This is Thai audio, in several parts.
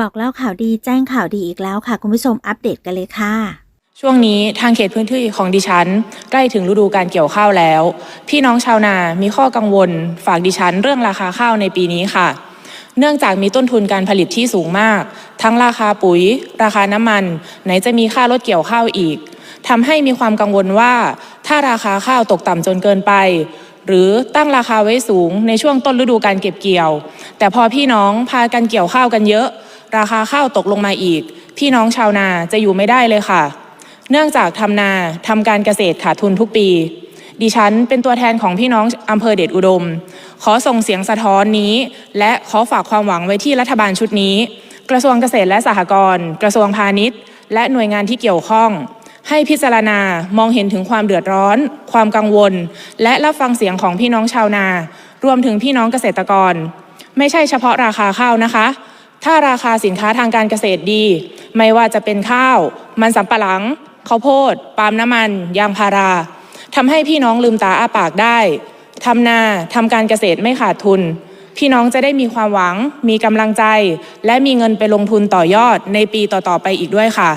บอกเล่าข่าวดีแจ้งข่าวดีอีกแล้วค่ะ คุณผู้ชมอัปเดตกันเลยค่ะ ช่วงนี้ทางเขตพื้นที่ของดิฉัน ใกล้ถึงฤดูการเกี่ยวข้าวแล้ว พี่น้องชาวนามีข้อกังวล ฝากดิฉันเรื่องราคาข้าวในปีนี้ค่ะ เนื่องจากมีต้นทุนการผลิตที่สูงมาก ทั้งราคาปุ๋ย ราคาน้ำมัน ไหนจะมีค่ารถเกี่ยวข้าวอีกทำให้มีความกังวลว่า ถ้าราคาข้าวตกต่ำจนเกินไปหรือตั้งราคาไว้สูงในช่วงต้นฤดูการเก็บเกี่ยว แต่พอพี่น้องพากันเกี่ยวข้าวกันเยอะ ราคาข้าวตกลงมาอีก พี่น้องชาวนาจะอยู่ไม่ได้เลยค่ะ เนื่องจากทำนาทำการเกษตรขาดทุนทุกปี ดิฉันเป็นตัวแทนของพี่น้องอำเภอเดชอุดม ขอส่งเสียงสะท้อนนี้ และขอฝากความหวังไว้ที่รัฐบาลชุดนี้ กระทรวงเกษตรและสหกรณ์กระทรวงพาณิชย์ และหน่วยงานที่เกี่ยวข้องให้พิจารณามองเห็นถึงความเดือดร้อน ความกังวล และรับฟังเสียงของพี่น้องชาวนา รวมถึงพี่น้องเกษตรกร ไม่ใช่เฉพาะราคาข้าวนะคะ ถ้าราคาสินค้าทางการเกษตรดี ไม่ว่าจะเป็นข้าว มันสำปะหลังข้าวโพดปาล์มน้ำมัน ยางพาราทำให้พี่น้องลืมตาอ้าปากได้ทำนาทำการเกษตรไม่ขาดทุน พี่น้องจะได้มีความหวัง มีกำลังใจ และมีเงินไปลงทุนต่อยอดในปีต่อๆไปอีกด้วยค่ะ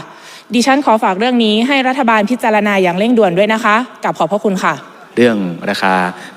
ดิฉันขอฝากเรื่องนี้ให้รัฐบาลพิจารณาอย่างเร่งด่วนด้วยนะคะกับขอบพระคุณค่ะ เรื่องราคา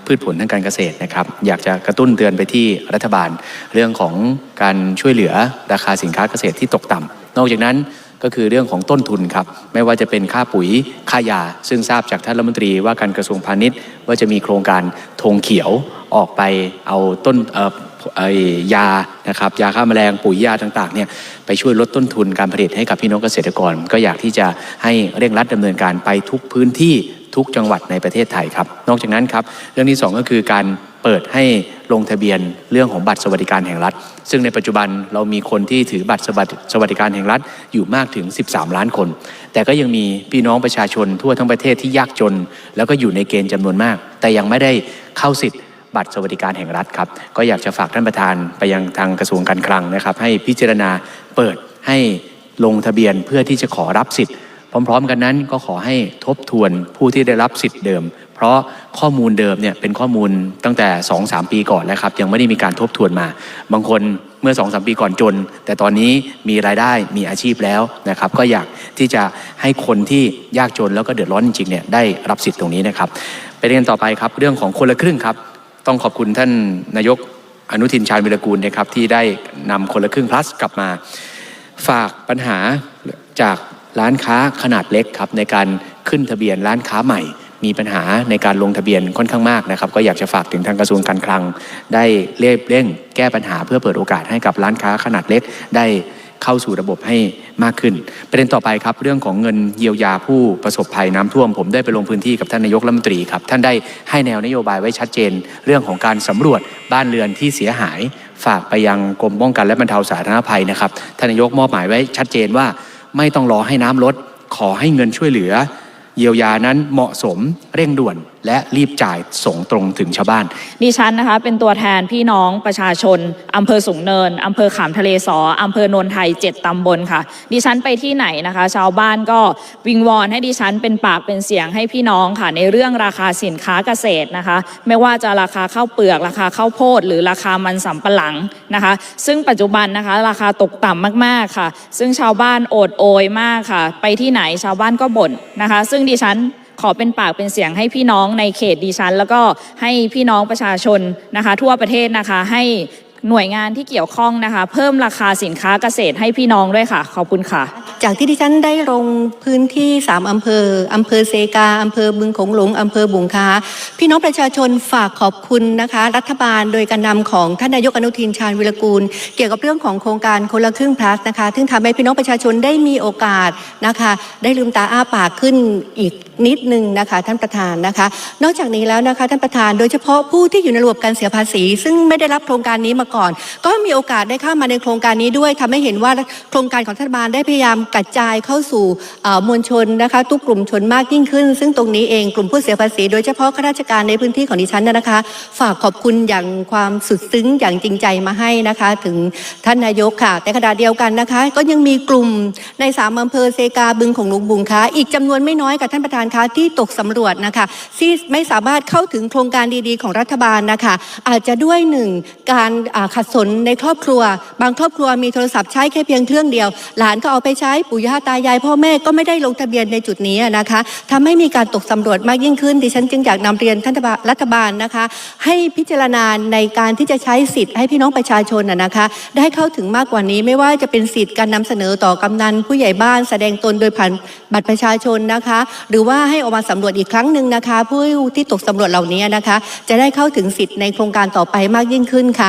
พืชผลทางการเกษตรนะครับ อยากจะกระตุ้นเตือนไปที่รัฐบาล เรื่องของการช่วยเหลือราคาสินค้าเกษตรที่ตกต่ำนอกจากนั้นก็คือเรื่องของต้นทุนครับ ไม่ว่าจะเป็นค่าปุ๋ยค่ายา ซึ่งทราบจากท่านรัฐมนตรีว่าการกระทรวงพาณิชย์ ว่าจะมีโครงการธงเขียวออกไปเอาต้นเอ่อไอ้ยานะครับยาฆ่าแมลงปุ๋ยยาต่างๆเนี่ยไปช่วยลดต้นทุนการผลิตให้กับพี่น้องเกษตรกร ก็อยากที่จะให้เร่งรัดดำเนินการไปทุกพื้นที่ ทุกจังหวัดในประเทศไทยครับ นอกจากนั้นครับ เรื่องที่สองก็คือการเปิดให้ลงทะเบียนเรื่องของบัตรสวัสดิการแห่งรัฐ ซึ่งในปัจจุบันเรามีคนที่ถือบัตรสวัสดิการแห่งรัฐอยู่มากถึง 13 ล้านคน แต่ก็ยังมีพี่น้องประชาชนทั่วทั้งประเทศที่ยากจน แล้วก็อยู่ในเกณฑ์จำนวนมาก แต่ยังไม่ได้เข้าสิทธิ์บัตรสวัสดิการแห่งรัฐครับ ก็อยากจะฝากท่านประธานไปยังทางกระทรวงการคลังนะครับ ให้พิจารณาเปิดให้ลงทะเบียนเพื่อที่จะขอรับสิทธิ์ พร้อม ๆ กันนั้นก็ขอให้ทบทวนผู้ที่ได้รับสิทธิ์เดิม เพราะข้อมูลเดิมเนี่ยเป็นข้อมูลตั้งแต่ 2-3 ปีก่อนแล้วครับ ยังไม่ได้มีการทบทวนมา บางคนเมื่อ 2-3 ปีก่อนจน แต่ตอนนี้มีรายได้มีอาชีพแล้วนะครับ ก็อยากที่จะให้คนที่ยากจนแล้วก็เดือดร้อนจริงๆเนี่ยได้รับสิทธิ์ตรงนี้นะครับไปเรียนต่อไปครับเรื่องของคนละครึ่งครับ ต้องขอบคุณท่านนายกอนุทินชาญวิรกูลนะครับที่ได้นำคนละครึ่ง plus กลับมา ฝากปัญหาจาก ร้านค้าขนาดเล็กครับในการขึ้นทะเบียนร้านค้าใหม่ มีปัญหาในการลงทะเบียนค่อนข้างมากนะครับ ก็อยากจะฝากถึงทางกระทรวงการคลัง ได้เร่งเร่งแก้ปัญหาเพื่อเปิดโอกาสให้กับร้านค้าขนาดเล็กได้เข้าสู่ระบบให้มากขึ้น ประเด็นต่อไปครับ เรื่องของเงินเยียวยาผู้ประสบภัยน้ำท่วม ผมได้ไปลงพื้นที่กับท่านนายกรัฐมนตรีครับ ท่านได้ให้แนวนโยบายไว้ชัดเจน เรื่องของการสำรวจบ้านเรือนที่เสียหาย ฝากไปยังกรมป้องกันและบรรเทาสาธารณภัยนะครับท่านนายกมอบหมายไว้ชัดเจนว่า ไม่ต้องรอให้น้ำลด ขอให้เงินช่วยเหลือ เยียวยานั้นเหมาะสมเร่งด่วนและรีบจ่ายส่งตรงถึงชาวบ้าน ดิฉันนะคะ เป็นตัวแทนพี่น้องประชาชนอำเภอสูงเนินอำเภอขามทะเลสออำเภอโนนไทยเจ็ดตำบลค่ะ ดิฉันไปที่ไหนนะคะ ชาวบ้านก็วิงวอนให้ดิฉันเป็นปากเป็นเสียงให้พี่น้องค่ะ ในเรื่องราคาสินค้าเกษตรนะคะ ไม่ว่าจะราคาข้าวเปลือก ราคาข้าวโพด หรือราคามันสำปะหลังนะคะ ซึ่งปัจจุบันนะคะ ราคาตกต่ำมากๆค่ะ ซึ่งชาวบ้านโอดโอยมากค่ะ ไปที่ไหนชาวบ้านก็บ่นนะคะ ซึ่งดิฉัน ขอเป็นปากเป็นเสียงให้พี่น้องในเขตดิฉัน แล้วก็ให้พี่น้องประชาชนนะคะ ทั่วประเทศนะคะให้ หน่วยงานที่เกี่ยวข้องนะคะ เพิ่มราคาสินค้าเกษตรให้พี่น้องด้วยค่ะ ขอบคุณค่ะ จากที่ดิฉันได้ลงพื้นที่ 3 อำเภอ อำเภอเซกา อำเภอบึงโขงหลง อำเภอบุงคา พี่น้องประชาชนฝากขอบคุณนะคะ รัฐบาลโดยการนำของท่านนายกอนุทินชาญวิรกูล เกี่ยวกับเรื่องของโครงการคนละครึ่ง plus นะคะ ซึ่งทำให้พี่น้องประชาชนได้มีโอกาสนะคะ ได้ลืมตาอ้าปากขึ้นอีกนิดนึงนะคะ ท่านประธานนะคะ นอกจากนี้แล้วนะคะท่านประธาน โดยเฉพาะผู้ที่อยู่ในระบบการเสียภาษี ซึ่งไม่ได้รับโครงการนี้มาก่อน ก็มีโอกาสได้เข้ามาในโครงการนี้ด้วยทำให้เห็นว่าโครงการของรัฐบาลได้พยายามกระจายเข้าสู่มวลชนนะคะทุกกลุ่มชนมากยิ่งขึ้น ซึ่งตรงนี้เองกลุ่มผู้เสียภาษี โดยเฉพาะข้าราชการในพื้นที่ของดิฉันนะคะ ฝากขอบคุณอย่างความสุดซึ้งอย่างจริงใจมาให้นะคะ ถึงท่านนายกค่ะ แต่ขณะเดียวกันนะคะ ก็ยังมีกลุ่มในสามอำเภอเซกาบึงของลวงบุงคะอีกจำนวนไม่น้อยกับท่านประธานคะที่ตกสำรวจนะคะที่ไม่สามารถเข้าถึงโครงการดีๆ ของรัฐบาลนะคะ อาจจะด้วยหนึ่งการขัดสนในครอบครัว บางครอบครัวมีโทรศัพท์ใช้แค่เพียงเครื่องเดียว หลานก็เอาไปใช้ปู่ย่าตายาย พ่อแม่ก็ไม่ได้ลงทะเบียนในจุดนี้นะคะทำให้มีการตกสำรวจมากยิ่งขึ้นดิฉันจึงอยากนำเรียนท่านรัฐบาลนะคะ ให้พิจารณาในการที่จะใช้สิทธิ์ให้พี่น้องประชาชนนะคะ ได้เข้าถึงมากกว่านี้ไม่ว่าจะเป็นสิทธิ์การนำเสนอต่อกำนันผู้ใหญ่บ้านแสดงตนโดยผ่านบัตรประชาชนนะคะ หรือว่าให้ออกมาสำรวจอีกครั้งหนึ่งนะคะ ผู้ที่ตกสำรวจเหล่านี้นะคะ จะได้เข้าถึงสิทธิ์ในโครงการต่อไปมากยิ่งขึ้นค่ะ